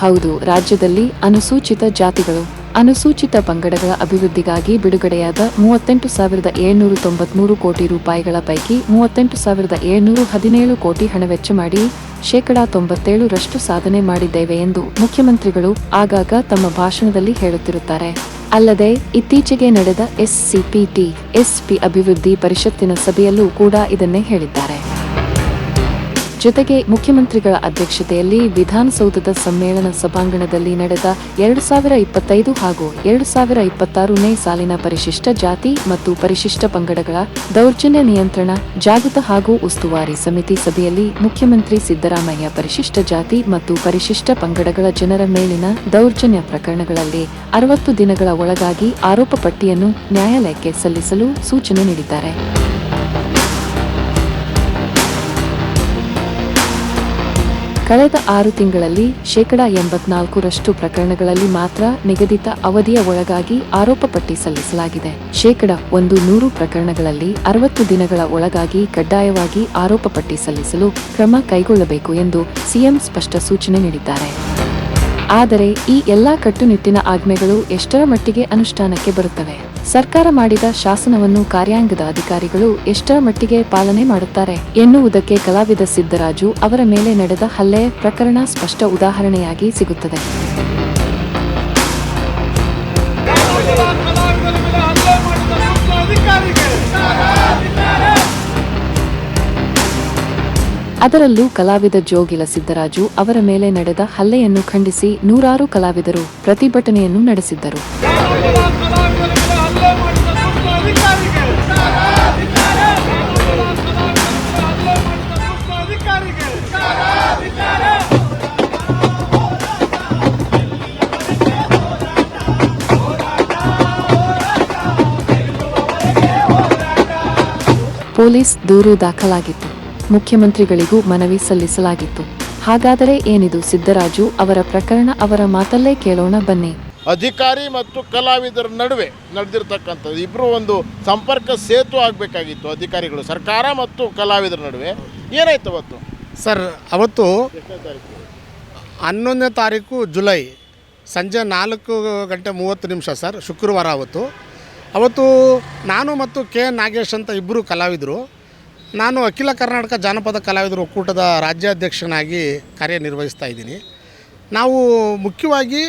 ಹೌದು, ರಾಜ್ಯದಲ್ಲಿ ಅನುಸೂಚಿತ ಜಾತಿಗಳು, ಅನುಸೂಚಿತ ಪಂಗಡಗಳ ಅಭಿವೃದ್ಧಿಗಾಗಿ ಬಿಡುಗಡೆಯಾದ ಮೂವತ್ತೆಂಟು ಸಾವಿರದ ಏಳ್ನೂರ ತೊಂಬತ್ಮೂರು ಕೋಟಿ ರೂಪಾಯಿಗಳ ಪೈಕಿ ಮೂವತ್ತೆಂಟು ಸಾವಿರದ ಏಳ್ನೂರ ಹದಿನೇಳು ಕೋಟಿ ಹಣ ವೆಚ್ಚ ಮಾಡಿ ಶೇಕಡಾ ತೊಂಬತ್ತೇಳರಷ್ಟು ಸಾಧನೆ ಮಾಡಿದ್ದೇವೆ ಎಂದು ಮುಖ್ಯಮಂತ್ರಿಗಳು ಆಗಾಗ ತಮ್ಮ ಭಾಷಣದಲ್ಲಿ ಹೇಳುತ್ತಿರುತ್ತಾರೆ. ಅಲ್ಲದೆ, ಇತ್ತೀಚೆಗೆ ನಡೆದ ಎಸ್ಸಿಪಿಟಿ, ಎಸ್ಪಿ ಅಭಿವೃದ್ಧಿ ಪರಿಷತ್ತಿನ ಸಭೆಯಲ್ಲೂ ಕೂಡ ಇದನ್ನೇ ಹೇಳಿದ್ದಾರೆ. ಜೊತೆಗೆ ಮುಖ್ಯಮಂತ್ರಿಗಳ ಅಧ್ಯಕ್ಷತೆಯಲ್ಲಿ ವಿಧಾನಸೌಧದ ಸಮ್ಮೇಳನ ಸಭಾಂಗಣದಲ್ಲಿ ನಡೆದ ಎರಡು ಸಾವಿರ ಇಪ್ಪತ್ತೈದು ಹಾಗೂ ಎರಡು ಸಾವಿರ ಇಪ್ಪತ್ತಾರನೇ ಸಾಲಿನ ಪರಿಶಿಷ್ಟ ಜಾತಿ ಮತ್ತು ಪರಿಶಿಷ್ಟ ಪಂಗಡಗಳ ದೌರ್ಜನ್ಯ ನಿಯಂತ್ರಣ, ಜಾಗೃತ ಹಾಗೂ ಉಸ್ತುವಾರಿ ಸಮಿತಿ ಸಭೆಯಲ್ಲಿ ಮುಖ್ಯಮಂತ್ರಿ ಸಿದ್ದರಾಮಯ್ಯ ಪರಿಶಿಷ್ಟ ಜಾತಿ ಮತ್ತು ಪರಿಶಿಷ್ಟ ಪಂಗಡಗಳ ಜನರ ಮೇಲಿನ ದೌರ್ಜನ್ಯ ಪ್ರಕರಣಗಳಲ್ಲಿ ಅರವತ್ತು ದಿನಗಳ ಒಳಗಾಗಿ ಆರೋಪ ಪಟ್ಟಿಯನ್ನು ನ್ಯಾಯಾಲಯಕ್ಕೆ ಸಲ್ಲಿಸಲು ಸೂಚನೆ ನೀಡಿದ್ದಾರೆ. ಕಳೆದ ಆರು ತಿಂಗಳಲ್ಲಿ ಶೇಕಡ ಎಂಬತ್ನಾಲ್ಕರಷ್ಟು ಪ್ರಕರಣಗಳಲ್ಲಿ ಮಾತ್ರ ನಿಗದಿತ ಅವಧಿಯ ಒಳಗಾಗಿ ಆರೋಪ ಪಟ್ಟಿ ಸಲ್ಲಿಸಲಾಗಿದೆ. ಶೇಕಡ ಒಂದು ನೂರು ಪ್ರಕರಣಗಳಲ್ಲಿ ಅರವತ್ತು ದಿನಗಳ ಒಳಗಾಗಿ ಕಡ್ಡಾಯವಾಗಿ ಆರೋಪ ಪಟ್ಟಿ ಸಲ್ಲಿಸಲು ಕ್ರಮ ಕೈಗೊಳ್ಳಬೇಕು ಎಂದು ಸಿಎಂ ಸ್ಪಷ್ಟ ಸೂಚನೆ ನೀಡಿದ್ದಾರೆ. ಆದರೆ ಈ ಎಲ್ಲಾ ಕಟ್ಟುನಿಟ್ಟಿನ ಆಜ್ಞೆಗಳು ಎಷ್ಟರ ಮಟ್ಟಿಗೆ ಅನುಷ್ಠಾನಕ್ಕೆ ಬರುತ್ತವೆ? ಸರ್ಕಾರ ಮಾಡಿದ ಶಾಸನವನ್ನು ಕಾರ್ಯಾಂಗದ ಅಧಿಕಾರಿಗಳು ಎಷ್ಟರ ಮಟ್ಟಿಗೆ ಪಾಲನೆ ಮಾಡುತ್ತಾರೆ ಎನ್ನುವುದಕ್ಕೆ ಕಲಾವಿದ ಸಿದ್ದರಾಜು ಅವರ ಮೇಲೆ ನಡೆದ ಹಲ್ಲೆ ಪ್ರಕರಣ ಸ್ಪಷ್ಟ ಉದಾಹರಣೆಯಾಗಿ ಸಿಗುತ್ತದೆ. ಅದರಲ್ಲೂ ಕಲಾವಿದ ಜೋಗಿಲ ಸಿದ್ದರಾಜು ಅವರ ಮೇಲೆ ನಡೆದ ಹಲ್ಲೆಯನ್ನು ಖಂಡಿಸಿ ನೂರಾರು ಕಲಾವಿದರು ಪ್ರತಿಭಟನೆಯನ್ನು ನಡೆಸಿದ್ದರು. ಪೊಲೀಸ್ ದೂರು ದಾಖಲಾಗಿತ್ತು. ಮುಖ್ಯಮಂತ್ರಿಗಳಿಗೂ ಮನವಿ ಸಲ್ಲಿಸಲಾಗಿತ್ತು. ಹಾಗಾದರೆ ಏನಿದು ಸಿದ್ದರಾಜು ಅವರ ಪ್ರಕರಣ ಅವರ ಮಾತಲ್ಲೇ ಕೇಳೋಣ ಬನ್ನಿ. ಅಧಿಕಾರಿ ಮತ್ತು ಕಲಾವಿದರ ನಡುವೆ ನಡೆದಿರ್ತಕ್ಕಂಥದ್ದು ಇಬ್ಬರು ಒಂದು ಸಂಪರ್ಕ ಸೇತು ಆಗಬೇಕಾಗಿತ್ತು ಅಧಿಕಾರಿಗಳು ಸರ್ಕಾರ ಮತ್ತು ಕಲಾವಿದರ ನಡುವೆ. ಏನಾಯ್ತು ಅವತ್ತು? ಸರ್ ಅವತ್ತು ಹನ್ನೊಂದನೇ ತಾರೀಕು ಜುಲೈ ಸಂಜೆ ನಾಲ್ಕು ಗಂಟೆ ಮೂವತ್ತು ನಿಮಿಷ ಸರ್ ಶುಕ್ರವಾರ ಅವತ್ತು. ಅವತ್ತು ನಾನು ಮತ್ತು ಕೆ ನಾಗೇಶ್ ಅಂತ ಇಬ್ಬರು ಕಲಾವಿದರು. ನಾನು ಅಖಿಲ ಕರ್ನಾಟಕ ಜಾನಪದ ಕಲಾವಿದರು ಒಕ್ಕೂಟದ ರಾಜ್ಯಾಧ್ಯಕ್ಷನಾಗಿ ಕಾರ್ಯನಿರ್ವಹಿಸ್ತಾ ಇದ್ದೀನಿ. ನಾವು ಮುಖ್ಯವಾಗಿ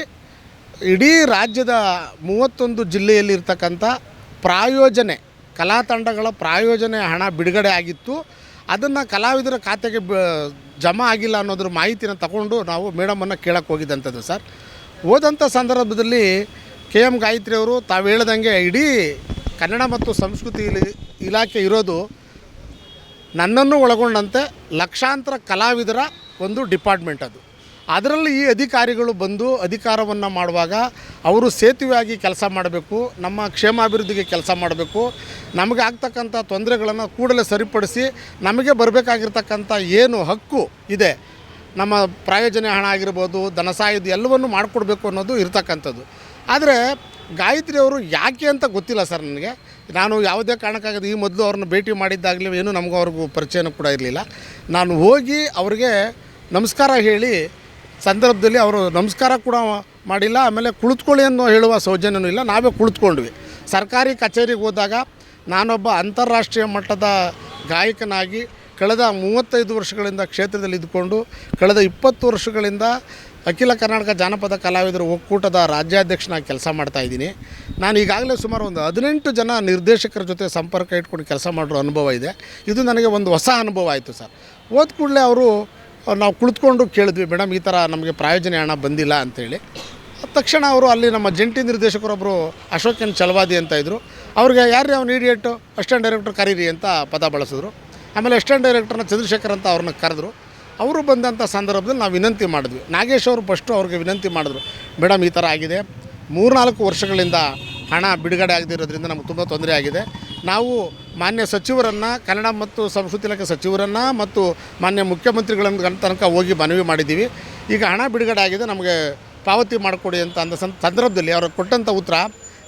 ಇಡೀ ರಾಜ್ಯದ ಮೂವತ್ತೊಂದು ಜಿಲ್ಲೆಯಲ್ಲಿರ್ತಕ್ಕಂಥ ಪ್ರಾಯೋಜನೆ, ಕಲಾ ತಂಡಗಳ ಪ್ರಾಯೋಜನೆ ಹಣ ಬಿಡುಗಡೆ ಆಗಿತ್ತು. ಅದನ್ನು ಕಲಾವಿದರ ಖಾತೆಗೆ ಬ, ಜಮಾ ಆಗಿಲ್ಲ ಅನ್ನೋದ್ರ ಮಾಹಿತಿನ ತಗೊಂಡು ನಾವು ಮೇಡಮನ್ನು ಕೇಳಕ್ಕೆ ಹೋಗಿದ್ದಂಥದ್ದು ಸರ್. ಹೋದಂಥ ಸಂದರ್ಭದಲ್ಲಿ ಕೆ ಎಂ ಗಾಯತ್ರಿ ಅವರು ತಾವು ಹೇಳ್ದಂಗೆ ಇಡೀ ಕನ್ನಡ ಮತ್ತು ಸಂಸ್ಕೃತಿ ಇಲಿ- ಇಲಾಖೆ ಇರೋದು ನನ್ನನ್ನು ಒಳಗೊಂಡಂತೆ ಲಕ್ಷಾಂತರ ಕಲಾವಿದರ ಒಂದು ಡಿಪಾರ್ಟ್ಮೆಂಟ್ ಅದು. ಅದರಲ್ಲಿ ಈ ಅಧಿಕಾರಿಗಳು ಬಂದು ಅಧಿಕಾರವನ್ನು ಮಾಡುವಾಗ ಅವರು ಸೇತುವೆಯಾಗಿ ಕೆಲಸ ಮಾಡಬೇಕು, ನಮ್ಮ ಕ್ಷೇಮಾಭಿವೃದ್ಧಿಗೆ ಕೆಲಸ ಮಾಡಬೇಕು, ನಮಗೆ ಆಗ್ತಕ್ಕಂಥ ತೊಂದರೆಗಳನ್ನು ಕೂಡಲೇ ಸರಿಪಡಿಸಿ ನಮಗೆ ಬರಬೇಕಾಗಿರ್ತಕ್ಕಂಥ ಏನು ಹಕ್ಕು ಇದೆ, ನಮ್ಮ ಪ್ರಾಯೋಜನೆ ಹಣ ಆಗಿರ್ಬೋದು ಧನಸಹಾಯದ ಎಲ್ಲವನ್ನು ಮಾಡಿಕೊಡ್ಬೇಕು ಅನ್ನೋದು ಇರ್ತಕ್ಕಂಥದ್ದು. ಆದರೆ ಗಾಯತ್ರಿ ಅವರು ಯಾಕೆ ಅಂತ ಗೊತ್ತಿಲ್ಲ ಸರ್ ನನಗೆ. ನಾನು ಯಾವುದೇ ಕಾರಣಕ್ಕಾಗದು ಈ ಮೊದಲು ಅವ್ರನ್ನ ಭೇಟಿ ಮಾಡಿದ್ದಾಗಲೂ ಏನು ನಮಗೂ ಅವ್ರಿಗೂ ಪರಿಚಯನೂ ಕೂಡ ಇರಲಿಲ್ಲ. ನಾನು ಹೋಗಿ ಅವ್ರಿಗೆ ನಮಸ್ಕಾರ ಹೇಳಿ ಸಂದರ್ಭದಲ್ಲಿ ಅವರು ನಮಸ್ಕಾರ ಕೂಡ ಮಾಡಿಲ್ಲ, ಆಮೇಲೆ ಕುಳಿತುಕೊಳ್ಳಿ ಅನ್ನೋ ಹೇಳುವ ಸೌಜನ್ಯನೂ ಇಲ್ಲ, ನಾವೇ ಕುಳಿತುಕೊಂಡ್ವಿ. ಸರ್ಕಾರಿ ಕಚೇರಿಗೆ ಹೋದಾಗ ನಾನೊಬ್ಬ ಅಂತಾರಾಷ್ಟ್ರೀಯ ಮಟ್ಟದ ಗಾಯಕನಾಗಿ, ಕಳೆದ ಮೂವತ್ತೈದು ವರ್ಷಗಳಿಂದ ಕ್ಷೇತ್ರದಲ್ಲಿ ಇದ್ದುಕೊಂಡು, ಕಳೆದ ಇಪ್ಪತ್ತು ವರ್ಷಗಳಿಂದ ಅಖಿಲ ಕರ್ನಾಟಕ ಜಾನಪದ ಕಲಾವಿದರ ಒಕ್ಕೂಟದ ರಾಜ್ಯಾಧ್ಯಕ್ಷನಾಗಿ ಕೆಲಸ ಮಾಡ್ತಾ ಇದ್ದೀನಿ. ನಾನು ಈಗಾಗಲೇ ಸುಮಾರು ಒಂದು ಹದಿನೆಂಟು ಜನ ನಿರ್ದೇಶಕರ ಜೊತೆ ಸಂಪರ್ಕ ಇಟ್ಕೊಂಡು ಕೆಲಸ ಮಾಡಿರೋ ಅನುಭವ ಇದೆ. ಇದು ನನಗೆ ಒಂದು ಹೊಸ ಅನುಭವ ಆಯಿತು ಸರ್. ಹೋದ ಕೂಡಲೇ ಅವರು, ನಾವು ಕುಳಿತುಕೊಂಡು ಕೇಳಿದ್ವಿ, ಮೇಡಮ್, ಈ ಥರ ನಮಗೆ ಪ್ರಾಯೋಜನೆ ಹಣ ಬಂದಿಲ್ಲ ಅಂತೇಳಿ. ತಕ್ಷಣ ಅವರು ಅಲ್ಲಿ ನಮ್ಮ ಜಂಟಿ ನಿರ್ದೇಶಕರೊಬ್ಬರು ಅಶೋಕ್ ಎನ್ ಚಲವಾದಿ ಅಂತ ಇದ್ದರು ಅವ್ರಿಗೆ ಯಾರು ಅವ್ನು ಇಡಿಯೇಟು ಅಸಿಸ್ಟೆಂಟ್ ಡೈರೆಕ್ಟರ್ ಕರೀರಿ ಅಂತ ಪದ ಬಳಸಿದ್ರು. ಆಮೇಲೆ ಅಸಿಸ್ಟೆಂಟ್ ಡೈರೆಕ್ಟರ್ನ ಚಂದ್ರಶೇಖರ್ ಅಂತ ಅವ್ರನ್ನ ಕರೆದ್ರು. ಅವರು ಬಂದಂಥ ಸಂದರ್ಭದಲ್ಲಿ ನಾವು ವಿನಂತಿ ಮಾಡಿದ್ವಿ. ನಾಗೇಶ್ ಅವರು ಫಸ್ಟು ಅವ್ರಿಗೆ ವಿನಂತಿ ಮಾಡಿದ್ರು, ಮೇಡಮ್, ಈ ಥರ ಆಗಿದೆ. ಮೂರ್ನಾಲ್ಕು ವರ್ಷಗಳಿಂದ ಹಣ ಬಿಡುಗಡೆ ಆಗದಿರೋದ್ರಿಂದ ನಮ್ಗೆ ತುಂಬ ತೊಂದರೆ ಆಗಿದೆ. ನಾವು ಮಾನ್ಯ ಸಚಿವರನ್ನು, ಕನ್ನಡ ಮತ್ತು ಸಂಸ್ಕೃತಿ ಇಲಾಖೆ ಸಚಿವರನ್ನು ಮತ್ತು ಮಾನ್ಯ ಮುಖ್ಯಮಂತ್ರಿಗಳನ್ನ ತನಕ ಹೋಗಿ ಮನವಿ ಮಾಡಿದ್ದೀವಿ. ಈಗ ಹಣ ಬಿಡುಗಡೆ ಆಗಿದೆ, ನಮಗೆ ಪಾವತಿ ಮಾಡಿಕೊಡಿ ಅಂತ ಅಂದ ಸಂದರ್ಭದಲ್ಲಿ ಅವರು ಕೊಟ್ಟಂಥ ಉತ್ತರ,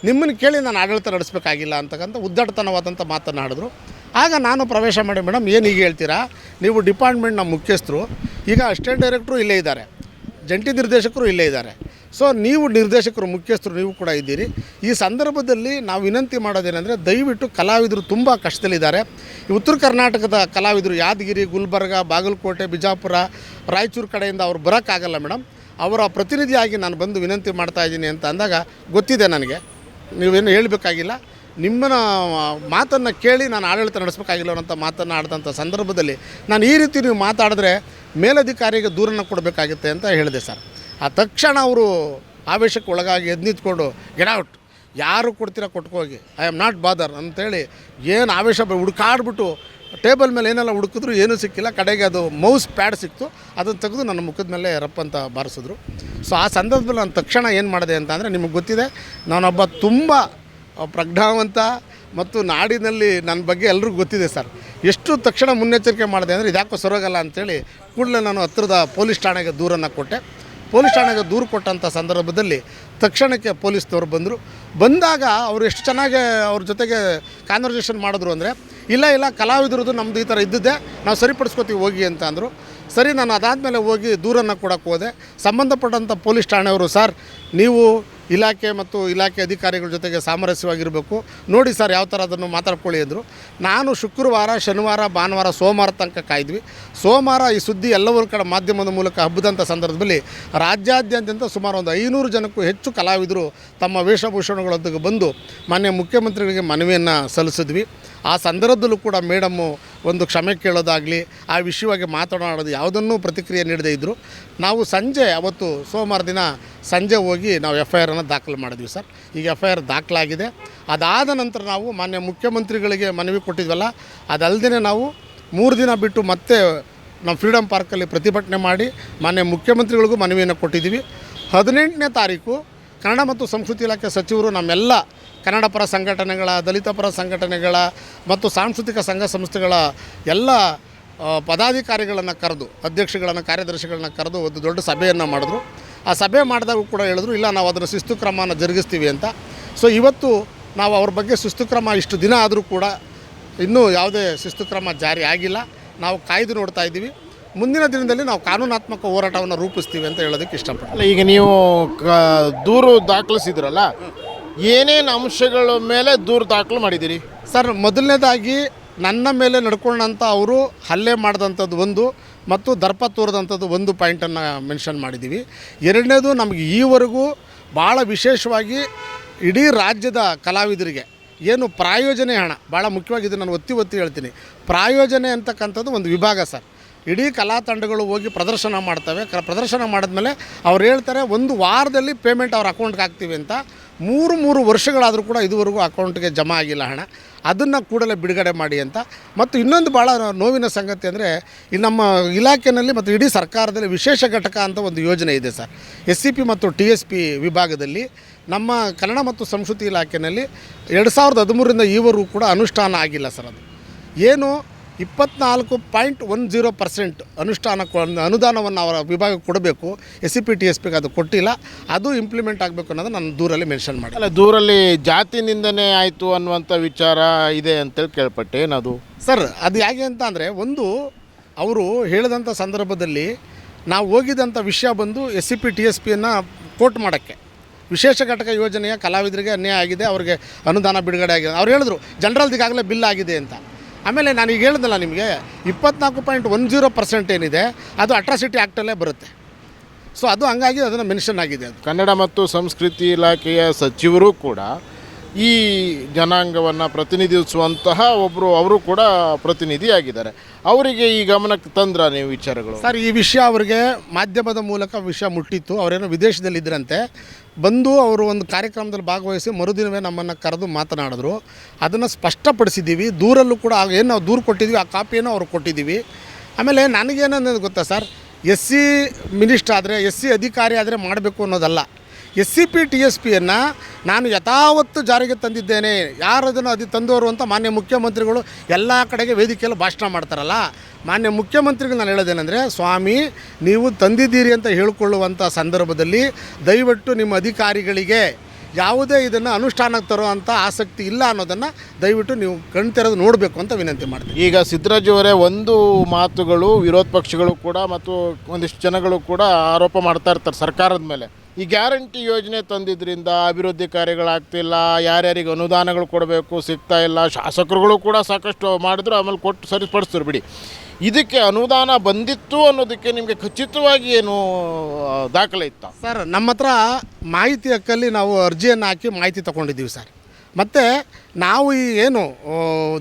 ನಿಮ್ಮನ್ನು ಕೇಳಿ ನಾನು ಆಡಳಿತ ನಡೆಸಬೇಕಾಗಿಲ್ಲ ಅಂತಕ್ಕಂಥ ಉದ್ದಟತನವಾದಂಥ ಮಾತನಾಡಿದ್ರು ಆಗ ನಾನು ಪ್ರವೇಶ ಮಾಡಿ, ಮೇಡಮ್, ಏನು ಈಗ ಹೇಳ್ತೀರಾ? ನೀವು ಡಿಪಾರ್ಟ್ಮೆಂಟ್ನ ಮುಖ್ಯಸ್ಥರು. ಈಗ ಅಸಿಸ್ಟೆಂಟ್ ಡೈರೆಕ್ಟ್ರು ಇಲ್ಲೇ ಇದ್ದಾರೆ. ಜಂಟಿ ನಿರ್ದೇಶಕರು ಇಲ್ಲೇ ಇದ್ದಾರೆ. ಸೊ, ನೀವು ನಿರ್ದೇಶಕರು, ಮುಖ್ಯಸ್ಥರು ನೀವು ಕೂಡ ಇದ್ದೀರಿ. ಈ ಸಂದರ್ಭದಲ್ಲಿ ನಾವು ವಿನಂತಿ ಮಾಡೋದೇನೆಂದರೆ, ದಯವಿಟ್ಟು ಕಲಾವಿದರು ತುಂಬ ಕಷ್ಟದಲ್ಲಿದ್ದಾರೆ. ಉತ್ತರ ಕರ್ನಾಟಕದ ಕಲಾವಿದರು ಯಾದಗಿರಿ, ಗುಲ್ಬರ್ಗ, ಬಾಗಲಕೋಟೆ, ಬಿಜಾಪುರ, ರಾಯಚೂರು ಕಡೆಯಿಂದ ಅವ್ರು ಬರೋಕ್ಕಾಗಲ್ಲ, ಮೇಡಮ್. ಅವರ ಪ್ರತಿನಿಧಿಯಾಗಿ ನಾನು ಬಂದು ವಿನಂತಿ ಮಾಡ್ತಾ ಇದ್ದೀನಿ ಅಂತ ಅಂದಾಗ ಗೊತ್ತಿದೆ ನನಗೆ. ನೀವೇನು ಹೇಳಬೇಕಾಗಿಲ್ಲ. ನಿಮ್ಮನ್ನ ಮಾತನ್ನು ಕೇಳಿ ನಾನು ಆಡಳಿತ ನಡೆಸಬೇಕಾಗಿಲ್ಲ ಅನ್ನೋಂಥ ಮಾತನ್ನು ಆಡಿದಂಥ ಸಂದರ್ಭದಲ್ಲಿ ನಾನು ಈ ರೀತಿ ನೀವು ಮಾತಾಡಿದ್ರೆ ಮೇಲಧಿಕಾರಿಗೆ ದೂರನ್ನು ಕೊಡಬೇಕಾಗುತ್ತೆ ಅಂತ ಹೇಳಿದೆ ಸರ್. ಆ ತಕ್ಷಣ ಅವರು ಆವೇಶಕ್ಕೆ ಒಳಗಾಗಿ ಎದ್ದು ನಿಂತ್ಕೊಂಡು ಗೆಟ್ ಔಟ್ ಯಾರು ಕೊಡ್ತೀರಾ ಕೊಟ್ಕೋಗಿ? ಐ ಆಮ್ ನಾಟ್ ಬಾದರ್ ಅಂತೇಳಿ ಏನು ಆವೇಶ ಹುಡುಕಾಡ್ಬಿಟ್ಟು ಟೇಬಲ್ ಮೇಲೆ ಏನೆಲ್ಲ ಹುಡುಕಿದ್ರು ಏನೂ ಸಿಕ್ಕಿಲ್ಲ. ಕಡೆಗೆ ಅದು ಮೌಸ್ ಪ್ಯಾಡ್ ಸಿಕ್ತು. ಅದನ್ನು ತೆಗೆದು ನನ್ನ ಮುಖದ ಮೇಲೆ ರಪ್ಪ ಅಂತ ಬಾರಿಸಿದ್ರು. ಸೊ ಆ ಸಂದರ್ಭದಲ್ಲಿ ನಾನು ತಕ್ಷಣ ಏನು ಮಾಡಿದೆ ಅಂತ ಅಂದರೆ ನಿಮಗೆ ಗೊತ್ತಿದೆ. ನಾನೊಬ್ಬ ತುಂಬ ಪ್ರಜ್ಞಾವಂತ ಮತ್ತು ನಾಡಿನಲ್ಲಿ ನನ್ನ ಬಗ್ಗೆ ಎಲ್ರಿಗೂ ಗೊತ್ತಿದೆ ಸರ್. ಎಷ್ಟು ತಕ್ಷಣ ಮುನ್ನೆಚ್ಚರಿಕೆ ಮಾಡಿದೆ ಅಂದರೆ ಇದ್ಯಾಕೋ ಸರೋಗಲ್ಲ ಅಂಥೇಳಿ ಕೂಡಲೇ ನಾನು ಹತ್ತಿರದ ಪೊಲೀಸ್ ಠಾಣೆಗೆ ದೂರನ್ನು ಕೊಟ್ಟೆ. ಪೊಲೀಸ್ ಠಾಣೆಗೆ ದೂರು ಕೊಟ್ಟಂಥ ಸಂದರ್ಭದಲ್ಲಿ ತಕ್ಷಣಕ್ಕೆ ಪೊಲೀಸ್ನವ್ರು ಬಂದರು. ಬಂದಾಗ ಅವರು ಎಷ್ಟು ಚೆನ್ನಾಗಿ ಅವ್ರ ಜೊತೆಗೆ ಕಾನ್ವರ್ಸೇಷನ್ ಮಾಡಿದ್ರು ಅಂದರೆ, ಇಲ್ಲ ಇಲ್ಲ ಕಲಾವಿದರದು ನಮ್ಮದು ಈ ಥರ ಇದ್ದಿದ್ದೆ, ನಾವು ಸರಿಪಡಿಸ್ಕೋತೀವಿ, ಹೋಗಿ ಅಂತ ಅಂದರು. ಸರಿ, ನಾನು ಅದಾದಮೇಲೆ ಹೋಗಿ ದೂರನ್ನು ಕೊಡೋಕ್ಕೆ ಹೋದೆ. ಸಂಬಂಧಪಟ್ಟಂಥ ಪೊಲೀಸ್ ಠಾಣೆಯವರು, ಸರ್, ನೀವು ಇಲಾಖೆ ಮತ್ತು ಇಲಾಖೆ ಅಧಿಕಾರಿಗಳ ಜೊತೆಗೆ ಸಾಮರಸ್ಯವಾಗಿರಬೇಕು. ನೋಡಿ ಸರ್ ಯಾವ ಥರ ಅದನ್ನು ಮಾತಾಡ್ಕೊಳ್ಳಿ ಅಂದರು. ನಾನು ಶುಕ್ರವಾರ, ಶನಿವಾರ, ಭಾನುವಾರ, ಸೋಮವಾರ ತನಕ ಕಾಯ್ದ್ವಿ. ಸೋಮವಾರ ಈ ಸುದ್ದಿ ಎಲ್ಲವರ ಕಡೆ ಮಾಧ್ಯಮದ ಮೂಲಕ ಹಬ್ಬದಂಥ ಸಂದರ್ಭದಲ್ಲಿ ರಾಜ್ಯಾದ್ಯಂತ ಸುಮಾರು ಒಂದು ಐನೂರು ಜನಕ್ಕೂ ಹೆಚ್ಚು ಕಲಾವಿದರು ತಮ್ಮ ವೇಷಭೂಷಣಗಳೊಂದಿಗೆ ಬಂದು ಮಾನ್ಯ ಮುಖ್ಯಮಂತ್ರಿಗಳಿಗೆ ಮನವಿಯನ್ನು ಸಲ್ಲಿಸಿದ್ವಿ. ಆ ಸಂದರ್ಭದಲ್ಲೂ ಕೂಡ ಮೇಡಮ್ಮು ಒಂದು ಕ್ಷಮೆ ಕೇಳೋದಾಗಲಿ, ಆ ವಿಷಯವಾಗಿ ಮಾತನಾಡೋದು ಯಾವುದನ್ನೂ ಪ್ರತಿಕ್ರಿಯೆ ನೀಡದೇ ಇದ್ದರು ನಾವು ಸಂಜೆ, ಅವತ್ತು ಸೋಮವಾರ ದಿನ ಸಂಜೆ ಹೋಗಿ ನಾವು ಎಫ್ ಐ ಆರನ್ನು ದಾಖಲು ಮಾಡಿದ್ವಿ ಸರ್. ಈಗ ಎಫ್ ಐ ಆರ್ ದಾಖಲಾಗಿದೆ. ಅದಾದ ನಂತರ ನಾವು ಮಾನ್ಯ ಮುಖ್ಯಮಂತ್ರಿಗಳಿಗೆ ಮನವಿ ಕೊಟ್ಟಿದ್ವಲ್ಲ ಅದಲ್ಲದೆ ನಾವು ಮೂರು ದಿನ ಬಿಟ್ಟು ಮತ್ತೆ ನಮ್ಮ ಫ್ರೀಡಮ್ ಪಾರ್ಕಲ್ಲಿ ಪ್ರತಿಭಟನೆ ಮಾಡಿ ಮಾನ್ಯ ಮುಖ್ಯಮಂತ್ರಿಗಳಿಗೂ ಮನವಿಯನ್ನು ಕೊಟ್ಟಿದ್ದೀವಿ. ಹದಿನೆಂಟನೇ ತಾರೀಕು ಕನ್ನಡ ಮತ್ತು ಸಂಸ್ಕೃತಿ ಇಲಾಖೆ ಸಚಿವರು ನಮ್ಮೆಲ್ಲ ಕನ್ನಡ ಪರ ಸಂಘಟನೆಗಳ, ದಲಿತ ಪರ ಸಂಘಟನೆಗಳ ಮತ್ತು ಸಾಂಸ್ಕೃತಿಕ ಸಂಘ ಸಂಸ್ಥೆಗಳ ಎಲ್ಲ ಪದಾಧಿಕಾರಿಗಳನ್ನು ಕರೆದು, ಅಧ್ಯಕ್ಷಗಳನ್ನು, ಕಾರ್ಯದರ್ಶಿಗಳನ್ನು ಕರೆದು ಒಂದು ದೊಡ್ಡ ಸಭೆಯನ್ನು ಮಾಡಿದ್ರು. ಆ ಸಭೆ ಮಾಡಿದಾಗ ಕೂಡ ಹೇಳಿದ್ರು, ಇಲ್ಲ ನಾವು ಅದರ ಶಿಸ್ತು ಕ್ರಮನ ಜರುಗಿಸ್ತೀವಿ ಅಂತ. ಸೊ ಇವತ್ತು ನಾವು ಅವ್ರ ಬಗ್ಗೆ ಶಿಸ್ತು ಕ್ರಮ ಇಷ್ಟು ದಿನ ಆದರೂ ಕೂಡ ಇನ್ನೂ ಯಾವುದೇ ಶಿಸ್ತು ಕ್ರಮ ಜಾರಿ ಆಗಿಲ್ಲ. ನಾವು ಕಾಯ್ದು ನೋಡ್ತಾ ಇದ್ದೀವಿ. ಮುಂದಿನ ದಿನದಲ್ಲಿ ನಾವು ಕಾನೂನಾತ್ಮಕ ಹೋರಾಟವನ್ನು ರೂಪಿಸ್ತೀವಿ ಅಂತ ಹೇಳೋದಕ್ಕೆ ಇಷ್ಟಪಡ್ತೀನಿ. ಅಲ್ಲ, ಈಗ ನೀವು ದೂರು ದಾಖಲಿಸಿದ್ರಲ್ಲ ಏನೇನು ಅಂಶಗಳ ಮೇಲೆ ದೂರು ದಾಖಲು ಮಾಡಿದ್ದೀರಿ? ಸರ್, ಮೊದಲನೇದಾಗಿ ನನ್ನ ಮೇಲೆ ನಡ್ಕೊಂಡಂಥ ಅವರು ಹಲ್ಲೆ ಮಾಡಿದಂಥದ್ದು ಒಂದು ಮತ್ತು ದರ್ಪ ತೋರಿದಂಥದ್ದು ಒಂದು ಪಾಯಿಂಟನ್ನು ಮೆನ್ಷನ್ ಮಾಡಿದ್ದೀವಿ. ಎರಡನೇದು ನಮಗೆ ಈವರೆಗೂ ಭಾಳ ವಿಶೇಷವಾಗಿ ಇಡೀ ರಾಜ್ಯದ ಕಲಾವಿದರಿಗೆ ಏನು ಪ್ರಾಯೋಜನೆ ಹಣ ಭಾಳ ಮುಖ್ಯವಾಗಿ ಇದು ನಾನು ಒತ್ತಿ ಒತ್ತಿ ಹೇಳ್ತೀನಿ. ಪ್ರಾಯೋಜನೆ ಅಂತಕ್ಕಂಥದ್ದು ಒಂದು ವಿಭಾಗ ಸರ್. ಇಡೀ ಕಲಾ ತಂಡಗಳು ಹೋಗಿ ಪ್ರದರ್ಶನ ಮಾಡ್ತವೆ. ಕ ಪ್ರದರ್ಶನ ಮಾಡಿದ್ಮೇಲೆ ಅವ್ರು ಹೇಳ್ತಾರೆ, ಒಂದು ವಾರದಲ್ಲಿ ಪೇಮೆಂಟ್ ಅವ್ರ ಅಕೌಂಟ್ಗೆ ಹಾಕ್ತೀವಿ ಅಂತ. ಮೂರು ಮೂರು ವರ್ಷಗಳಾದರೂ ಕೂಡ ಇದುವರೆಗೂ ಅಕೌಂಟ್ಗೆ ಜಮಾ ಆಗಿಲ್ಲ ಹಣ. ಅದನ್ನು ಕೂಡಲೇ ಬಿಡುಗಡೆ ಮಾಡಿ ಅಂತ. ಮತ್ತು ಇನ್ನೊಂದು ಭಾಳ ನೋವಿನ ಸಂಗತಿ ಅಂದರೆ, ಈ ನಮ್ಮ ಇಲಾಖೆಯಲ್ಲಿ ಮತ್ತು ಇಡೀ ಸರ್ಕಾರದಲ್ಲಿ ವಿಶೇಷ ಘಟಕ ಅಂತ ಒಂದು ಯೋಜನೆ ಇದೆ ಸರ್. ಎಸ್ ಸಿ ಪಿ ಮತ್ತು ಟಿ ಎಸ್ ಪಿ ವಿಭಾಗದಲ್ಲಿ ನಮ್ಮ ಕನ್ನಡ ಮತ್ತು ಸಂಸ್ಕೃತಿ ಇಲಾಖೆಯಲ್ಲಿ ಎರಡು ಸಾವಿರದ ಹದಿಮೂರರಿಂದ ಈವರೆಗೂ ಕೂಡ ಅನುಷ್ಠಾನ ಆಗಿಲ್ಲ ಸರ್ ಅದು. ಏನು ಇಪ್ಪತ್ನಾಲ್ಕು ಪಾಯಿಂಟ್ ಒನ್ ಜೀರೋ ಪರ್ಸೆಂಟ್ ಅನುಷ್ಠಾನ ಕೊ- ಅನುದಾನವನ್ನು ಅವರ ವಿಭಾಗಕ್ಕೆ ಕೊಡಬೇಕು. S C P T S ಪಿಗೆ ಅದು ಕೊಟ್ಟಿಲ್ಲ. ಅದು ಇಂಪ್ಲಿಮೆಂಟ್ ಆಗಬೇಕು ಅನ್ನೋದು ನಾನು ದೂರಲ್ಲಿ ಮೆನ್ಷನ್ ಮಾಡಿ ಅಲ್ಲ ದೂರಲ್ಲಿ ಜಾತಿ ನಿಂದನೆ ಆಯಿತು ಅನ್ನುವಂಥ ವಿಚಾರ ಇದೆ ಅಂತೇಳಿ ಕೇಳ್ಪಟ್ಟೆ. ಏನದು? ಸರ್ ಅದು ಹೇಗೆ ಅಂತ ಅಂದರೆ ಒಂದು ಅವರು ಹೇಳಿದಂಥ ಸಂದರ್ಭದಲ್ಲಿ ನಾವು ಹೋಗಿದಂಥ ವಿಷಯ ಬಂದು S C P T S ಪಿಯನ್ನು ಕೋಟ್ ಮಾಡೋಕ್ಕೆ. ವಿಶೇಷ ಘಟಕ ಯೋಜನೆಯ ಕಲಾವಿದರಿಗೆ ಅನ್ಯಾಯ ಆಗಿದೆ ಅವರಿಗೆ ಅನುದಾನ ಬಿಡುಗಡೆ ಆಗಿದೆ. ಅವ್ರು ಹೇಳಿದ್ರು ಜನರಲ್ದಿಗಾಗಲೇ ಬಿಲ್ ಆಗಿದೆ ಅಂತ. ಆಮೇಲೆ ನಾನು ಈಗ ಹೇಳಿದ್ನಲ್ಲ ನಿಮಗೆ, ಇಪ್ಪತ್ನಾಲ್ಕು ಪಾಯಿಂಟ್ ಒನ್ ಜೀರೋ ಪರ್ಸೆಂಟ್ ಏನಿದೆ, ಅದು ಅಟ್ರಾಸಿಟಿ ಆ್ಯಕ್ಟಲ್ಲೇ ಬರುತ್ತೆ. ಸೊ ಅದು ಹಂಗಾಗಿ ಅದನ್ನು ಮೆನ್ಷನ್ ಆಗಿದೆ ಅದು. ಕನ್ನಡ ಮತ್ತು ಸಂಸ್ಕೃತಿ ಇಲಾಖೆಯ ಸಚಿವರು ಕೂಡ ಈ ಜನಾಂಗವನ್ನು ಪ್ರತಿನಿಧಿಸುವಂತಹ ಒಬ್ಬರು ಅವರು ಕೂಡ ಪ್ರತಿನಿಧಿಯಾಗಿದ್ದಾರೆ. ಅವರಿಗೆ ಈ ಗಮನಕ್ಕೆ ತಂದ್ರ ನೀವು ವಿಚಾರಗಳು? ಸರ್, ಈ ವಿಷಯ ಅವರಿಗೆ ಮಾಧ್ಯಮದ ಮೂಲಕ ವಿಷಯ ಮುಟ್ಟಿತ್ತು. ಅವರೇನೋ ವಿದೇಶದಲ್ಲಿದ್ದರಂತೆ ಬಂದು ಅವರು ಒಂದು ಕಾರ್ಯಕ್ರಮದಲ್ಲಿ ಭಾಗವಹಿಸಿ ಮರುದಿನವೇ ನಮ್ಮನ್ನು ಕರೆದು ಮಾತನಾಡಿದ್ರು. ಅದನ್ನು ಸ್ಪಷ್ಟಪಡಿಸಿದ್ದೀವಿ. ದೂರಲ್ಲೂ ಕೂಡ ಏನು ನಾವು ದೂರು ಕೊಟ್ಟಿದ್ವಿ ಆ ಕಾಪಿಯನ್ನು ಅವ್ರು ಕೊಟ್ಟಿದ್ದೀವಿ. ಆಮೇಲೆ ನನಗೇನನ್ನೋದು ಗೊತ್ತಾ ಸರ್ ಎಸ್ ಸಿ ಮಿನಿಸ್ಟ್ರ್ ಆದರೆ ಎಸ್ ಸಿ ಅಧಿಕಾರಿ ಆದರೆ ಮಾಡಬೇಕು ಅನ್ನೋದಲ್ಲ. S C P T S ಪಿಯನ್ನು ನಾನು ಯಥಾವತ್ತು ಜಾರಿಗೆ ತಂದಿದ್ದೇನೆ. ಯಾರದನ್ನು ಅದು ತಂದವರು ಅಂತ ಮಾನ್ಯ ಮುಖ್ಯಮಂತ್ರಿಗಳು ಎಲ್ಲ ಕಡೆಗೆ ವೇದಿಕೆಯಲ್ಲಿ ಭಾಷಣ ಮಾಡ್ತಾರಲ್ಲ, ಮಾನ್ಯ ಮುಖ್ಯಮಂತ್ರಿಗಳು ನಾನು ಹೇಳೋದೇನೆಂದರೆ, ಸ್ವಾಮಿ, ನೀವು ತಂದಿದ್ದೀರಿ ಅಂತ ಹೇಳಿಕೊಳ್ಳುವಂಥ ಸಂದರ್ಭದಲ್ಲಿ ದಯವಿಟ್ಟು ನಿಮ್ಮ ಅಧಿಕಾರಿಗಳಿಗೆ ಯಾವುದೇ ಇದನ್ನು ಅನುಷ್ಠಾನಕ್ಕೆ ತರುವಂಥ ಆಸಕ್ತಿ ಇಲ್ಲ ಅನ್ನೋದನ್ನು ದಯವಿಟ್ಟು ನೀವು ಕಣ್ತೆರೆದು ನೋಡಬೇಕು ಅಂತ ವಿನಂತಿ ಮಾಡ್ತೀನಿ. ಈಗ ಸಿದ್ದರಾಜು ಅವರೇ ಒಂದು ಮಾತುಗಳು ವಿರೋಧ ಪಕ್ಷಗಳು ಕೂಡ ಮತ್ತು ಒಂದಿಷ್ಟು ಜನಗಳು ಕೂಡ ಆರೋಪ ಮಾಡ್ತಾ ಇರ್ತಾರೆ ಸರ್ಕಾರದ ಮೇಲೆ. ಈ ಗ್ಯಾರಂಟಿ ಯೋಜನೆ ತಂದಿದ್ದರಿಂದ ಅಭಿವೃದ್ಧಿ ಕಾರ್ಯಗಳಾಗ್ತಿಲ್ಲ, ಯಾರ್ಯಾರಿಗೆ ಅನುದಾನಗಳು ಕೊಡಬೇಕು ಸಿಗ್ತಾ ಇಲ್ಲ, ಶಾಸಕರುಗಳು ಕೂಡ ಸಾಕಷ್ಟು ಮಾಡಿದ್ರು, ಆಮೇಲೆ ಕೊಟ್ಟು ಸರಿಪಡಿಸ್ತಾರೆ ಬಿಡಿ. ಇದಕ್ಕೆ ಅನುದಾನ ಬಂದಿತ್ತು ಅನ್ನೋದಕ್ಕೆ ನಿಮಗೆ ಖಚಿತವಾಗಿ ಏನು ದಾಖಲೆ ಇತ್ತ? ಸರ್, ನಮ್ಮ ಹತ್ರ ಮಾಹಿತಿ ಹಕ್ಕಲ್ಲಿ ನಾವು ಅರ್ಜಿಯನ್ನು ಹಾಕಿ ಮಾಹಿತಿ ತಗೊಂಡಿದ್ದೀವಿ ಸರ್. ಮತ್ತು ನಾವು ಈ ಏನು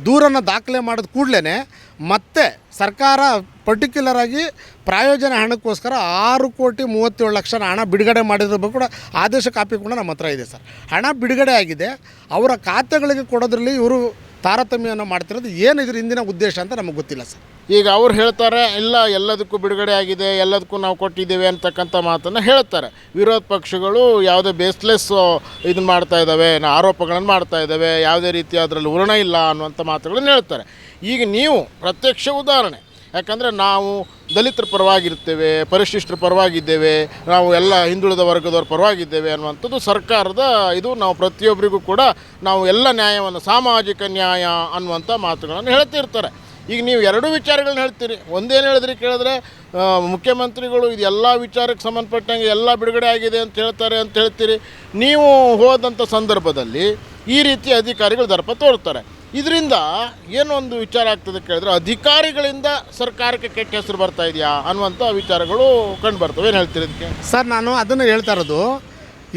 ದೂರನ್ನು ದಾಖಲೆ ಮಾಡಿದ ಕೂಡಲೇ ಮತ್ತೆ ಸರ್ಕಾರ ಪರ್ಟಿಕ್ಯುಲರ್ ಆಗಿ ಪ್ರಾಯೋಜನ ಹಣಕ್ಕೋಸ್ಕರ ಆರು ಕೋಟಿ ಮೂವತ್ತೇಳು ಲಕ್ಷ ಹಣ ಬಿಡುಗಡೆ ಮಾಡಿದ್ರ ಕೂಡ ಆದೇಶ ಕಾಪಿ ಕೂಡ ನಮ್ಮ ಹತ್ರ ಇದೆ ಸರ್. ಹಣ ಬಿಡುಗಡೆ ಆಗಿದೆ. ಅವರ ಖಾತೆಗಳಿಗೆ ಕೊಡೋದ್ರಲ್ಲಿ ಇವರು ತಾರತಮ್ಯವನ್ನು ಮಾಡ್ತಿರೋದು ಏನು ಇದ್ರ ಹಿಂದಿನ ಉದ್ದೇಶ ಅಂತ ನಮಗೆ ಗೊತ್ತಿಲ್ಲ ಸರ್. ಈಗ ಅವ್ರು ಹೇಳ್ತಾರೆ, ಇಲ್ಲ, ಎಲ್ಲದಕ್ಕೂ ಬಿಡುಗಡೆ ಆಗಿದೆ, ಎಲ್ಲದಕ್ಕೂ ನಾವು ಕೊಟ್ಟಿದ್ದೇವೆ ಅಂತಕ್ಕಂಥ ಮಾತನ್ನು ಹೇಳ್ತಾರೆ. ವಿರೋಧ ಪಕ್ಷಗಳು ಯಾವುದೇ ಬೇಸ್ಲೆಸ್ ಇದನ್ನ ಮಾಡ್ತಾ ಇದ್ದಾವೆ ಆರೋಪಗಳನ್ನು ಮಾಡ್ತಾ ಇದ್ದಾವೆ, ಯಾವುದೇ ರೀತಿ ಅದರಲ್ಲಿ ಉರಣ ಇಲ್ಲ ಅನ್ನುವಂಥ ಮಾತುಗಳನ್ನು ಹೇಳ್ತಾರೆ. ಈಗ ನೀವು, ಪ್ರತ್ಯಕ್ಷ ಉದಾಹರಣೆ. ಯಾಕಂದರೆ ನಾವು ದಲಿತರ ಪರವಾಗಿರ್ತೇವೆ ಪರಿಶಿಷ್ಟರ ಪರವಾಗಿದ್ದೇವೆ, ನಾವು ಎಲ್ಲ ಹಿಂದುಳಿದ ವರ್ಗದವ್ರ ಪರವಾಗಿದ್ದೇವೆ ಅನ್ನುವಂಥದ್ದು ಸರ್ಕಾರದ ಇದು, ನಾವು ಪ್ರತಿಯೊಬ್ಬರಿಗೂ ಕೂಡ ನಾವು ಎಲ್ಲ ನ್ಯಾಯವನ್ನು, ಸಾಮಾಜಿಕ ನ್ಯಾಯ ಅನ್ನುವಂಥ ಮಾತುಗಳನ್ನು ಹೇಳ್ತಿರ್ತಾರೆ. ಈಗ ನೀವು ಎರಡೂ ವಿಚಾರಗಳನ್ನ ಹೇಳ್ತೀರಿ. ಒಂದೇನು ಹೇಳಿದ್ರಿ ಕೇಳಿದ್ರೆ ಮುಖ್ಯಮಂತ್ರಿಗಳು ಇದು ಎಲ್ಲ ವಿಚಾರಕ್ಕೆ ಸಂಬಂಧಪಟ್ಟಂಗೆ ಎಲ್ಲ ಬಿಡುಗಡೆ ಆಗಿದೆ ಅಂತ ಹೇಳ್ತಾರೆ ಅಂತ ಹೇಳ್ತೀರಿ. ನೀವು ಹೋದಂಥ ಸಂದರ್ಭದಲ್ಲಿ ಈ ರೀತಿ ಅಧಿಕಾರಿಗಳು ದರ್ಪ ತೋರ್ತಾರೆ. ಇದರಿಂದ ಏನೊಂದು ವಿಚಾರ ಆಗ್ತದೆ ಕೇಳಿದ್ರೆ ಅಧಿಕಾರಿಗಳಿಂದ ಸರ್ಕಾರಕ್ಕೆ ಕೆಟ್ಟ ಹೆಸರು ಬರ್ತಾ ಇದೆಯಾ ಅನ್ನುವಂಥ ವಿಚಾರಗಳು ಕಂಡು ಬರ್ತವೆ. ಏನು ಹೇಳ್ತೀರಿ ಇದಕ್ಕೆ? ಸರ್, ನಾನು ಅದನ್ನು ಹೇಳ್ತಾ ಇರೋದು.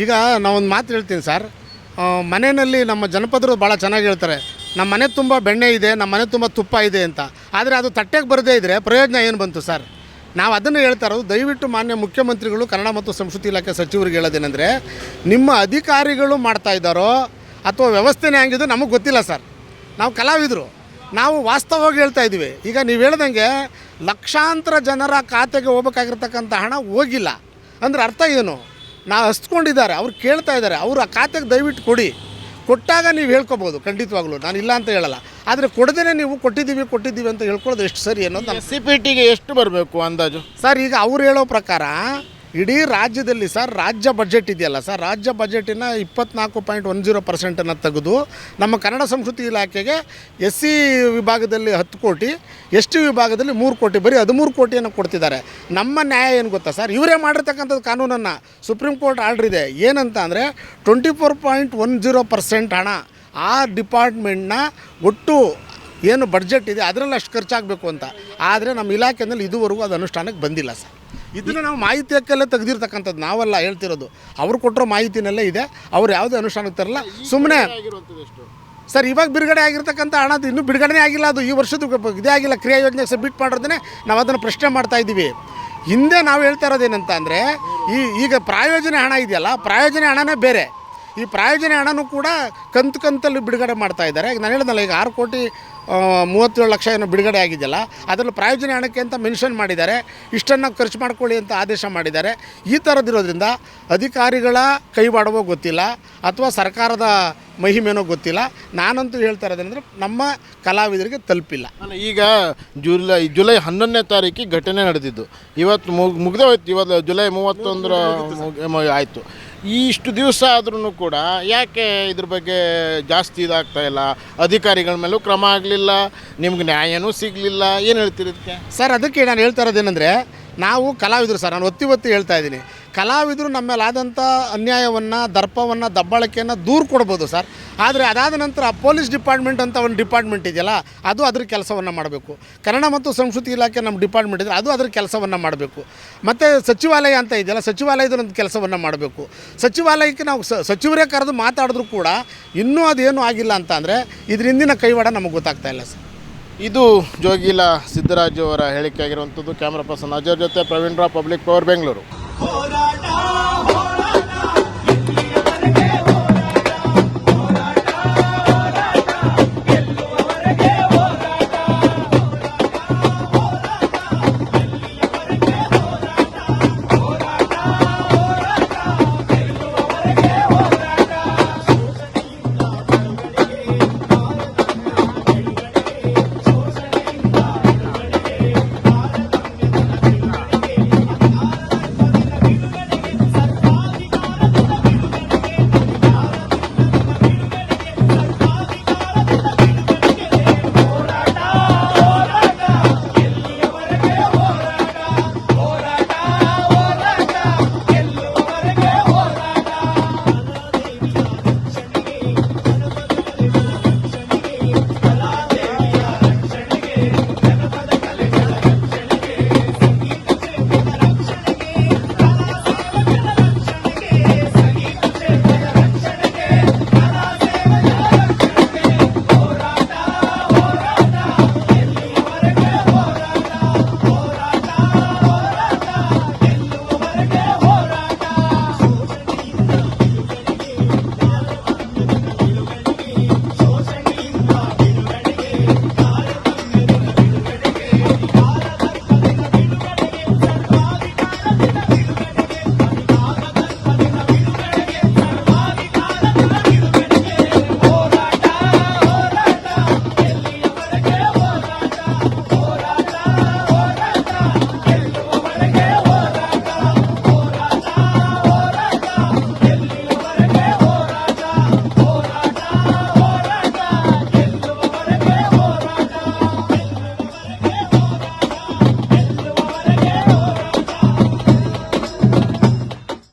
ಈಗ ನಾವೊಂದು ಮಾತು ಹೇಳ್ತೀನಿ ಸರ್. ಮನೆಯಲ್ಲಿ ನಮ್ಮ ಜನಪದರು ಭಾಳ ಚೆನ್ನಾಗಿ ಹೇಳ್ತಾರೆ. ನಮ್ಮ ಮನೆ ತುಂಬ ಬೆಣ್ಣೆ ಇದೆ ನಮ್ಮ ಮನೆ ತುಂಬ ತುಪ್ಪ ಇದೆ ಅಂತ. ಆದರೆ ಅದು ತಟ್ಟೆಗೆ ಬರದೇ ಇದ್ದರೆ ಪ್ರಯೋಜನ ಏನು ಬಂತು ಸರ್? ನಾವು ಅದನ್ನು ಹೇಳ್ತಾ ಇರೋದು, ದಯವಿಟ್ಟು ಮಾನ್ಯ ಮುಖ್ಯಮಂತ್ರಿಗಳು, ಕನ್ನಡ ಮತ್ತು ಸಂಸ್ಕೃತಿ ಇಲಾಖೆ ಸಚಿವರಿಗೆ ಹೇಳೋದೇನೆಂದರೆ, ನಿಮ್ಮ ಅಧಿಕಾರಿಗಳು ಮಾಡ್ತಾ ಇದ್ದಾರೋ ಅಥವಾ ವ್ಯವಸ್ಥೆನೇ ಹಂಗಿದ್ದು ನಮಗೆ ಗೊತ್ತಿಲ್ಲ ಸರ್. ನಾವು ಕಲಾವಿದರು. ನಾವು ವಾಸ್ತವವಾಗಿ ಹೇಳ್ತಾ ಇದ್ದೀವಿ. ಈಗ ನೀವು ಹೇಳ್ದಂಗೆ ಲಕ್ಷಾಂತರ ಜನರ ಖಾತೆಗೆ ಹೋಗ್ಬೇಕಾಗಿರ್ತಕ್ಕಂಥ ಹಣ ಹೋಗಿಲ್ಲ. ಅಂದ್ರೆ ಅರ್ಥ ಏನು? ನಾವು ಹಸ್ಕೊಂಡಿದ್ದಾರೆ ಅವ್ರು ಕೇಳ್ತಾ ಇದ್ದಾರೆ ಅವರು ಆ ಖಾತೆಗೆ ದಯವಿಟ್ಟು ಕೊಡಿ. ಕೊಟ್ಟಾಗ ನೀವು ಹೇಳ್ಕೊಬೋದು ಖಂಡಿತವಾಗ್ಲೂ. ನಾನು ಇಲ್ಲ ಅಂತ ಹೇಳಲ್ಲ. ಆದರೆ ಕೊಡದೇ ನೀವು ಕೊಟ್ಟಿದ್ದೀವಿ ಕೊಟ್ಟಿದ್ದೀವಿ ಅಂತ ಹೇಳ್ಕೊಳ್ಳೋದು ಎಷ್ಟು ಸರಿ ಅನ್ನೋದು ಸಿ ಪಿ ಟಿಗೆ ಎಷ್ಟು ಬರಬೇಕು ಅಂದಾಜು? ಸರ್ ಈಗ ಅವ್ರು ಹೇಳೋ ಪ್ರಕಾರ ಇಡೀ ರಾಜ್ಯದಲ್ಲಿ ಸರ್, ರಾಜ್ಯ ಬಜೆಟ್ ಇದೆಯಲ್ಲ ಸರ್, ರಾಜ್ಯ ಬಜೆಟಿನ ಇಪ್ಪತ್ನಾಲ್ಕು ಪಾಯಿಂಟ್ ಒನ್ ಜೀರೋ ಪರ್ಸೆಂಟನ್ನು ತೆಗೆದು ನಮ್ಮ ಕನ್ನಡ ಸಂಸ್ಕೃತಿ ಇಲಾಖೆಗೆ ಎಸ್ ಸಿ ವಿಭಾಗದಲ್ಲಿ ಹತ್ತು ಕೋಟಿ, ಎಸ್ ಟಿ ವಿಭಾಗದಲ್ಲಿ ಮೂರು ಕೋಟಿ, ಬರೀ ಹದಿಮೂರು ಕೋಟಿಯನ್ನು ಕೊಡ್ತಿದ್ದಾರೆ. ನಮ್ಮ ನ್ಯಾಯ ಏನು ಗೊತ್ತಾ ಸರ್? ಇವರೇ ಮಾಡಿರ್ತಕ್ಕಂಥದ್ದು ಕಾನೂನನ್ನು ಸುಪ್ರೀಂ ಕೋರ್ಟ್ ಆರ್ಡ್ರ್ ಇದೆ. ಏನಂತ ಅಂದರೆ twenty four point one zero percent ಹಣ ಆ ಡಿಪಾರ್ಟ್ಮೆಂಟ್ನ ಒಟ್ಟು ಏನು ಬಡ್ಜೆಟ್ ಇದೆ, ಅದರಲ್ಲಿ ಅಷ್ಟು ಖರ್ಚಾಗಬೇಕು ಅಂತ. ಆದರೆ ನಮ್ಮ ಇಲಾಖೆಯಲ್ಲಿ ಇದುವರೆಗೂ ಅದು ಅನುಷ್ಠಾನಕ್ಕೆ ಬಂದಿಲ್ಲ ಸರ್. ಇದನ್ನು ನಾವು ಮಾಹಿತಿ ಹಕ್ಕಲ್ಲೇ ತೆಗೆದಿರ್ತಕ್ಕಂಥದ್ದು ನಾವೆಲ್ಲ ಹೇಳ್ತಿರೋದು. ಅವ್ರು ಕೊಟ್ಟಿರೋ ಮಾಹಿತಿನಲ್ಲೇ ಇದೆ. ಅವ್ರು ಯಾವುದೇ ಅನುಷ್ಠಾನಕ್ಕೆ ತರಲ್ಲ. ಸುಮ್ಮನೆ ಸರ್, ಇವಾಗ ಬಿಡುಗಡೆ ಆಗಿರ್ತಕ್ಕಂಥ ಹಣ ಇನ್ನೂ ಬಿಡುಗಡೆ ಆಗಿಲ್ಲ. ಅದು ಈ ವರ್ಷದ ಇದೇ ಆಗಿಲ್ಲ. ಕ್ರಿಯಾ ಯೋಜನೆಗೆ ಸಬ್ಮಿಟ್ ಮಾಡೋದನ್ನೇ ನಾವು ಅದನ್ನು ಪ್ರಶ್ನೆ ಮಾಡ್ತಾ ಇದ್ದೀವಿ. ಹಿಂದೆ ನಾವು ಹೇಳ್ತಾ ಇರೋದೇನಂತ ಅಂದರೆ, ಈ ಈಗ ಪ್ರಾಯೋಜನೆ ಹಣ ಇದೆಯಲ್ಲ, ಪ್ರಾಯೋಜನೆ ಹಣನೇ ಬೇರೆ. ಈ ಪ್ರಾಯೋಜನೆ ಹಣನೂ ಕೂಡ ಕಂತು ಕಂತಲ್ಲಿ ಬಿಡುಗಡೆ ಮಾಡ್ತಾ ಇದ್ದಾರೆ. ನಾನು ಹೇಳಿದ್ನಲ್ಲ, ಈಗ ಆರು ಕೋಟಿ ಮೂವತ್ತೇಳು ಲಕ್ಷ ಏನೋ ಬಿಡುಗಡೆ ಆಗಿದೆಯಲ್ಲ, ಅದರಲ್ಲಿ ಪ್ರಾಯೋಜನೆ ಹಣಕ್ಕೆ ಅಂತ ಮೆನ್ಷನ್ ಮಾಡಿದ್ದಾರೆ. ಇಷ್ಟನ್ನು ಖರ್ಚು ಮಾಡ್ಕೊಳ್ಳಿ ಅಂತ ಆದೇಶ ಮಾಡಿದ್ದಾರೆ. ಈ ಥರದ್ದಿರೋದ್ರಿಂದ ಅಧಿಕಾರಿಗಳ ಕೈವಾಡವೋ ಗೊತ್ತಿಲ್ಲ, ಅಥವಾ ಸರ್ಕಾರದ ಮಹಿಮೆನೋ ಗೊತ್ತಿಲ್ಲ. ನಾನಂತೂ ಹೇಳ್ತಾ ಇರೋದೇನೆಂದರೆ ನಮ್ಮ ಕಲಾವಿದರಿಗೆ ತಲುಪಿಲ್ಲ. ಈಗ ಜುಲೈ ಜುಲೈ ಹನ್ನೊಂದನೇ ತಾರೀಕಿಗೆ ಘಟನೆ ನಡೆದಿದ್ದು. ಇವತ್ತು ಮುಗ್, ಮುಗ್ದೇ ಹೋಯ್ತು. ಇವತ್ತು ಜುಲೈ ಮೂವತ್ತೊಂದರ ಆಯಿತು. ಈ ಇಷ್ಟು ದಿವಸ ಆದ್ರೂ ಕೂಡ ಯಾಕೆ ಇದ್ರ ಬಗ್ಗೆ ಜಾಸ್ತಿ ಇದಾಗ್ತಾ ಇಲ್ಲ? ಅಧಿಕಾರಿಗಳ ಮೇಲೂ ಕ್ರಮ ಆಗಲಿಲ್ಲ, ನಿಮ್ಗೆ ನ್ಯಾಯನೂ ಸಿಗಲಿಲ್ಲ. ಏನು ಹೇಳ್ತೀರಿ ಸರ್, ಅದಕ್ಕೆ ನಾನು ಹೇಳ್ತಾ ಇರೋದೇನೆಂದರೆ, ನಾವು ಕಲಾವಿದರು ಸರ್, ನಾನು ಒತ್ತಿ ಒತ್ತಿ ಹೇಳ್ತಾ ಇದ್ದೀನಿ. ಕಲಾವಿದರು ನಮ್ಮ ಮೇಲೆ ಆದಂಥ ಅನ್ಯಾಯವನ್ನು, ದರ್ಪವನ್ನು, ದಬ್ಬಾಳಿಕೆಯನ್ನು ದೂರ ಕೊಡ್ಬೋದು ಸರ್. ಆದರೆ ಅದಾದ ನಂತರ ಪೊಲೀಸ್ ಡಿಪಾರ್ಟ್ಮೆಂಟ್ ಅಂತ ಒಂದು ಡಿಪಾರ್ಟ್ಮೆಂಟ್ ಇದೆಯಲ್ಲ, ಅದು ಅದ್ರ ಕೆಲಸವನ್ನು ಮಾಡಬೇಕು. ಕನ್ನಡ ಮತ್ತು ಸಂಸ್ಕೃತಿ ಇಲಾಖೆ ನಮ್ಮ ಡಿಪಾರ್ಟ್ಮೆಂಟ್ ಇದೆ, ಅದು ಅದ್ರ ಕೆಲಸವನ್ನು ಮಾಡಬೇಕು. ಮತ್ತು ಸಚಿವಾಲಯ ಅಂತ ಇದೆಯಲ್ಲ, ಸಚಿವಾಲಯದ ಒಂದು ಕೆಲಸವನ್ನು ಮಾಡಬೇಕು. ಸಚಿವಾಲಯಕ್ಕೆ ನಾವು ಸಚಿವರೇ ಕರೆದು ಮಾತಾಡಿದ್ರು ಕೂಡ ಇನ್ನೂ ಅದೇನು ಆಗಿಲ್ಲ ಅಂತ ಅಂದರೆ ಇದ್ರ ಹಿಂದಿನ ಕೈವಾಡ ನಮಗೆ ಗೊತ್ತಾಗ್ತಾ ಇಲ್ಲ ಸರ್. ಇದು ಜೋಗಿಲ ಸಿದ್ದರಾಜು ಅವರ ಹೇಳಿಕೆ ಆಗಿರುವಂಥದ್ದು. ಕ್ಯಾಮ್ರಾ ಪರ್ಸನ್ ಅಜರ್ ಜೊತೆ ಪ್ರವೀಣ್ ರಾವ್, ಪಬ್ಲಿಕ್ ಪವರ್, ಬೆಂಗಳೂರು.